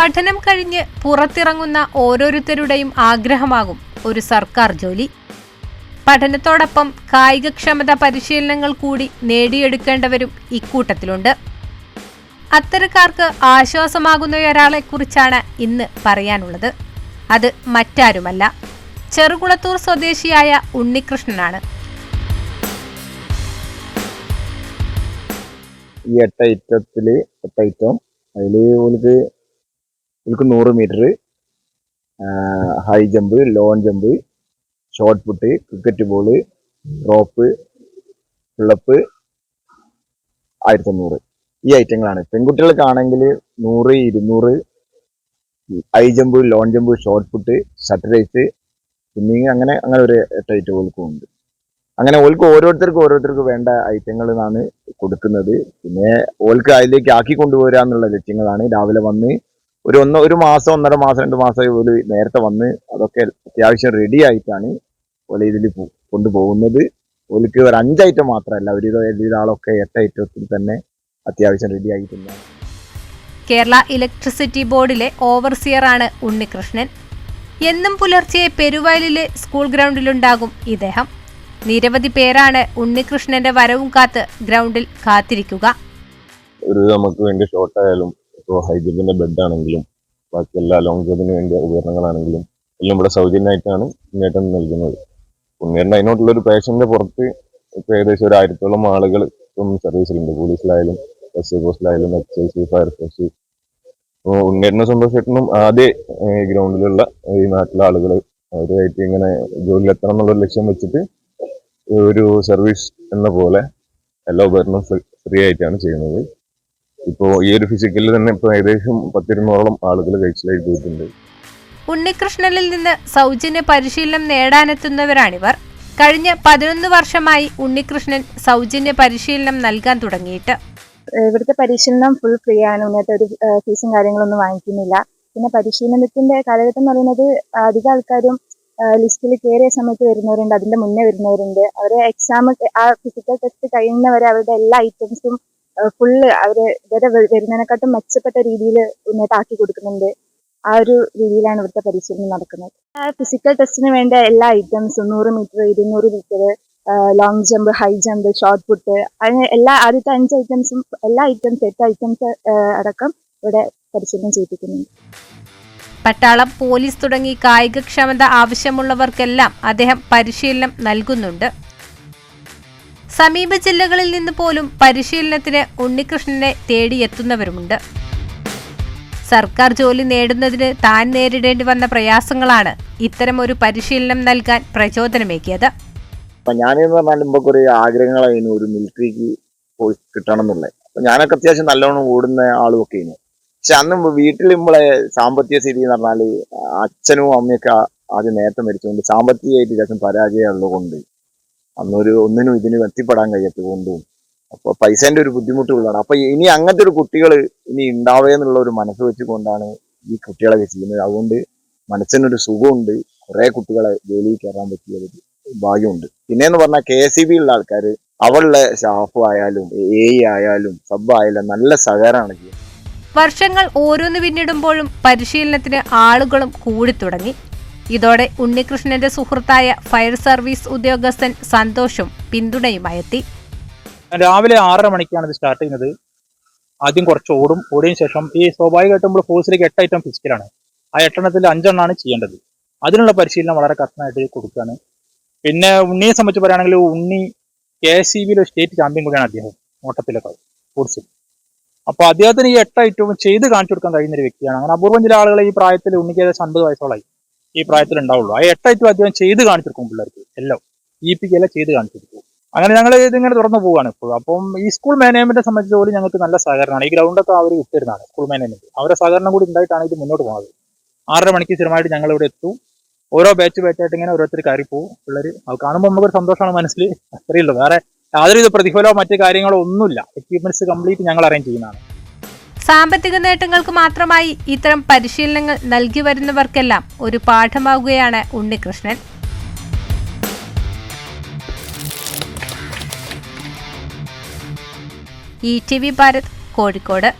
പഠനം കഴിഞ്ഞ് പുറത്തിറങ്ങുന്ന ഓരോരുത്തരുടെയും ആഗ്രഹമാകും ഒരു സർക്കാർ ജോലി. പഠനത്തോടൊപ്പം കായികക്ഷമത പരിശീലനങ്ങൾ കൂടി നേടിയെടുക്കേണ്ടവരും ഇക്കൂട്ടത്തിലുണ്ട്. അത്തരക്കാർക്ക് ആശ്വാസമാകുന്ന ഒരാളെക്കുറിച്ചാണ് ഇന്ന് പറയാനുള്ളത്. അത് മറ്റാരുമല്ല ചെറുകുളത്തൂർ സ്വദേശിയായ ഉണ്ണികൃഷ്ണനാണ്. ഈ എട്ടൈറ്റത്തിൽ എട്ടൈറ്റം എട്ട് അതിൽ ഓൾക്ക് നൂറ് metre high jump long jump shot put cricket ball rope pull up ആയിരത്തി അഞ്ഞൂറ് ഈ ഐറ്റങ്ങളാണ്. പെൺകുട്ടികൾക്കാണെങ്കിൽ നൂറ് ഇരുന്നൂറ് high jump long jump shot put shut race swimming അങ്ങനെ അങ്ങനെ ഒരു എട്ട് ഐറ്റം ഓൾക്കും ഉണ്ട്. അങ്ങനെ ഓൾക്ക് ഓരോരുത്തർക്കും ഓരോരുത്തർക്കും വേണ്ട ഐറ്റങ്ങൾ എന്നാണ് കൊടുക്കുന്നത്. പിന്നെ ഓൾക്ക് അതിലേക്ക് ആക്കി കൊണ്ടുപോരാന്നുള്ള ലക്ഷ്യങ്ങളാണ്. രാവിലെ വന്ന് ഒരു ഒന്ന് ഒരു മാസം ഒന്നര മാസം രണ്ട് മാസമായി ഇവർ നേരത്തെ വന്ന് അതൊക്കെ അത്യാവശ്യം റെഡി ആയിട്ടാണ് ഓല ഇതിൽ കൊണ്ടുപോകുന്നത്. ഓലിക്ക് ഒരു അഞ്ച് ഐറ്റം മാത്രമല്ല ഒരു ഇത് ആളൊക്കെ എട്ട് ഐറ്റത്തിൽ തന്നെ അത്യാവശ്യം റെഡി ആയിട്ടുണ്ട്. കേരള ഇലക്ട്രിസിറ്റി ബോർഡിലെ ഓവർസിയറാണ് ഉണ്ണികൃഷ്ണൻ. എന്നും പുലർച്ചെ പെരുവയലിലെ സ്കൂൾ ഗ്രൗണ്ടിലുണ്ടാകും ഇദ്ദേഹം. നിരവധി പേരാണ് ഉണ്ണികൃഷ്ണന്റെ വരവും കാത്ത് ഗ്രൗണ്ടിൽ കാത്തിരിക്കുക. ഒരു നമുക്ക് വേണ്ടി ഷോർട്ട് ആയാലും ഇപ്പോൾ ഹൈ ബെഡ് ആണെങ്കിലും ബാക്കി എല്ലാ ലോങ് ജമ്പിന് വേണ്ടിയ ഉപകരണങ്ങളാണെങ്കിലും എല്ലാം ഇവിടെ സൗജന്യമായിട്ടാണ് ഉണ്ണേട്ടൻ നൽകുന്നത്. ഉണ്ണേട്ടൻ അതിനോട്ടുള്ളൊരു ഒരു പാഷന്റെ പുറത്ത് ഇപ്പോൾ ഏകദേശം ഒരു ആയിരത്തോളം ആളുകൾ ഇപ്പം സർവീസിലുണ്ട് പോലീസിലായാലും S പോസ്റ്റിലായാലും H I C fire force ഉണ്ണേട്ടനെ സംബന്ധിച്ചിട്ടും ആദ്യ ഗ്രൗണ്ടിലുള്ള ഈ നാട്ടിലെ ആളുകൾ അവരുമായിട്ട് ഇങ്ങനെ ജോലിയിലെത്തണം എന്നുള്ള ലക്ഷ്യം വെച്ചിട്ട് ഒരു സർവീസ് എന്ന പോലെ എല്ലാ ഉപകരണവും ഫ്രീ ആയിട്ടാണ് ചെയ്യുന്നത്. ഇപ്പോൾ ഈ ഒരു ഫിസിക്കലിൽ തന്നെ ഇപ്പോൾ ഏകദേശം പത്തിരുന്നൂറോളം ആളുകൾ കഴിച്ചിലായി പോയിട്ടുണ്ട്. ഉണ്ണികൃഷ്ണനിൽ നിന്ന് സൗജന്യ പരിശീലനം നേടാനെത്തുന്നവരാണിവർ. കഴിഞ്ഞ പതിനൊന്ന് വർഷമായി ഉണ്ണികൃഷ്ണൻ സൗജന്യ പരിശീലനം നൽകാൻ തുടങ്ങിയിട്ട്. ഇവിടുത്തെ പരിശീലനം ഫുൾ ഫ്രീ ആണ്. ഇങ്ങനത്തെ ഒരു ഫീസും കാര്യങ്ങളൊന്നും വാങ്ങിക്കുന്നില്ല. പിന്നെ പരിശീലനത്തിന്റെ കാലഘട്ടം എന്ന് പറയുന്നത് അധിക ആൾക്കാരും ലിസ്റ്റിൽ കയറിയ സമയത്ത് വരുന്നവരുണ്ട്. അതിന്റെ മുന്നേ വരുന്നവരുണ്ട്. അവരെ എക്സാം ആ ഫിസിക്കൽ ടെസ്റ്റ് കഴിയുന്നവരെ അവരുടെ എല്ലാ ഐറ്റംസും ഫുള്ള് അവർ ഇവരെ വരുന്നതിനെക്കാട്ടും മെച്ചപ്പെട്ട രീതിയിൽ ഉന്നതാക്കി കൊടുക്കുന്നുണ്ട്. ആ ഒരു രീതിയിലാണ് ഇവിടുത്തെ പരിശീലനം നടക്കുന്നത്. ഫിസിക്കൽ ടെസ്റ്റിന് വേണ്ട എല്ലാ ഐറ്റംസും നൂറ് മീറ്റർ ഇരുന്നൂറ് metre long jump high jump shot put അങ്ങനെ എല്ലാ ആദ്യത്തെ അഞ്ച് ഐറ്റംസും എല്ലാ ഐറ്റംസ് എട്ട് ഐറ്റംസ് അടക്കം ഇവിടെ പരിശീലനം ചെയ്യിപ്പിക്കുന്നുണ്ട്. പട്ടാളം പോലീസ് തുടങ്ങി കായികക്ഷമത ആവശ്യമുള്ളവർക്കെല്ലാം അദ്ദേഹം പരിശീലനം നൽകുന്നുണ്ട്. സമീപ ജില്ലകളിൽ നിന്ന് പോലും പരിശീലനത്തിന് ഉണ്ണികൃഷ്ണനെ തേടിയെത്തുന്നവരുമുണ്ട്. സർക്കാർ ജോലി നേടുന്നതിന് താൻ നേരിടേണ്ടി വന്ന പ്രയാസങ്ങളാണ് ഇത്തരം ഒരു പരിശീലനം നൽകാൻ പ്രചോദനമേകിയത്. അപ്പൊ ഒരു ആഗ്രഹങ്ങളായിരുന്നു ഒരു മിലിറ്ററിക്ക് പോയി കിട്ടണം എന്നുള്ളത് അപ്പൊ ഞാനൊക്കെ അത്യാവശ്യം നല്ലോണം ഓടുന്ന ആളും ഒക്കെ ആയിരുന്നു പക്ഷെ അന്ന് വീട്ടിൽ സാമ്പത്തിക സ്ഥിതി എന്ന് പറഞ്ഞാൽ അച്ഛനും അമ്മയൊക്കെ ആദ്യം നേരത്തെ മരിച്ചുകൊണ്ട് സാമ്പത്തികമായിട്ട് ചിലപ്പം പരാജയം ഉള്ളതുകൊണ്ട് അന്നൊരു ഒന്നിനും ഇതിനും എത്തിപ്പെടാൻ കഴിയാത്തതുകൊണ്ടും അപ്പൊ പൈസേന്റെ ഒരു ബുദ്ധിമുട്ടുള്ളതാണ് അപ്പോൾ ഇനി അങ്ങനത്തെ ഒരു കുട്ടികൾ ഇനി ഉണ്ടാവേ എന്നുള്ള ഒരു മനസ്സ് വെച്ചുകൊണ്ടാണ് ഈ കുട്ടികളൊക്കെ ചെയ്യുന്നത്. അതുകൊണ്ട് മനസ്സിനൊരു സുഖമുണ്ട്. കുറേ കുട്ടികളെ ജോലിയിൽ കയറാൻ പറ്റിയത് ഭാഗ്യമുണ്ട്. പിന്നെയെന്ന് പറഞ്ഞാൽ കെ എസ് സി ബി ഉള്ള ആൾക്കാർ അവളുടെ സ്റ്റാഫ് ആയാലും എ ആയാലും സബ് ആയാലും നല്ല സഹകരണമാണ് ചെയ്യുന്നത്. വർഷങ്ങൾ ഓരോന്ന് പിന്നിടുമ്പോഴും പരിശീലനത്തിന് ആളുകളും കൂടിത്തുടങ്ങി. ഇതോടെ ഉണ്ണികൃഷ്ണന്റെ സുഹൃത്തായ ഫയർ സർവീസ് ഉദ്യോഗസ്ഥൻ സന്തോഷും പിന്തുണയുമായെത്തി. രാവിലെ ആറര മണിക്കാണ് ഇത് സ്റ്റാർട്ട് ചെയ്യുന്നത്. ആദ്യം കുറച്ച് ഓടും. ഓടിയതിനു ശേഷം ഈ സ്വാഭാവികമായിട്ടും നമ്മൾ ഫോഴ്സിലേക്ക് എട്ട് ഐറ്റം ഫിസിക്കലാണ് ആ എട്ടെണ്ണത്തിൽ അഞ്ചെണ്ണമാണ് ചെയ്യേണ്ടത്. അതിനുള്ള പരിശീലനം വളരെ കർത്തനായിട്ട് കൊടുക്കുകയാണ്. പിന്നെ ഉണ്ണിയെ സംബന്ധിച്ച് പറയുകയാണെങ്കിൽ ഉണ്ണി കെ എസ് സി ബിയിലെ സ്റ്റേറ്റ് ചാമ്പ്യൻ കൂടിയാണ് അദ്ദേഹം ഓട്ടത്തിലൊക്കെ ഫോഴ്സിൽ അപ്പോൾ അദ്ദേഹത്തിന് ഈ എട്ട് ഐറ്റവും ചെയ്ത് കാണിച്ചു കൊടുക്കാൻ കഴിയുന്ന ഒരു വ്യക്തിയാണ്. അങ്ങനെ അപൂർവം ചില ആളുകൾ ഈ പ്രായത്തിൽ ഉണ്ണിക്ക് ഏകദേശം അൻപത് വയസ്സോളായി. ഈ പ്രായത്തിൽ ഉണ്ടാവുള്ളൂ ആ എട്ട് ഐറ്റം അദ്ദേഹം ചെയ്ത് കാണിച്ചിരിക്കും പിള്ളേർക്ക്. എല്ലാം. ഇ പിക്ക് എല്ലാം ചെയ്ത് കാണിച്ചിരിക്കും. അങ്ങനെ ഞങ്ങൾ ഇതിങ്ങനെ തുറന്നു പോവുകയാണ് ഇപ്പോൾ അപ്പം ഈ സ്കൂൾ മാനേജ്മെന്റിനെ സംബന്ധിച്ച് പോലും ഞങ്ങൾക്ക് നല്ല സഹകരണമാണ്. ഈ ഗ്രൗണ്ടൊക്കെ അവർ ഇട്ടിരുന്നതാണ് സ്കൂൾ മാനേജ്മെന്റ്. അവരുടെ സഹകരണം കൂടി ഉണ്ടായിട്ടാണ് ഇത് മുന്നോട്ട് പോകുന്നത് ആറര മണിക്ക് സ്ഥിരമായിട്ട് ഞങ്ങൾ ഇവിടെ എത്തും. ഓരോ ബാച്ച് ബാച്ചായിട്ട് ഇങ്ങനെ ഓരോരുത്തർ കയറി പോകും പിള്ളേർ അത് കാണുമ്പോൾ നമുക്കൊരു സന്തോഷമാണ് മനസ്സിൽ അത്രയുള്ളൂ വേറെ യാതൊരു പ്രതിഫലമോ മറ്റു കാര്യങ്ങളോ ഒന്നുമില്ല. എക്യുപ്മെന്റ്സ് കംപ്ലീറ്റ് ഞങ്ങൾ അറേഞ്ച് ചെയ്യുന്നതാണ്. സാമ്പത്തിക നേട്ടങ്ങൾക്ക് മാത്രമായി ഇത്തരം പരിശീലനങ്ങൾ നൽകി വരുന്നവർക്കെല്ലാം ഒരു പാഠമാകുകയാണ് Unnikrishnan. E T V Bharat Kozhikode.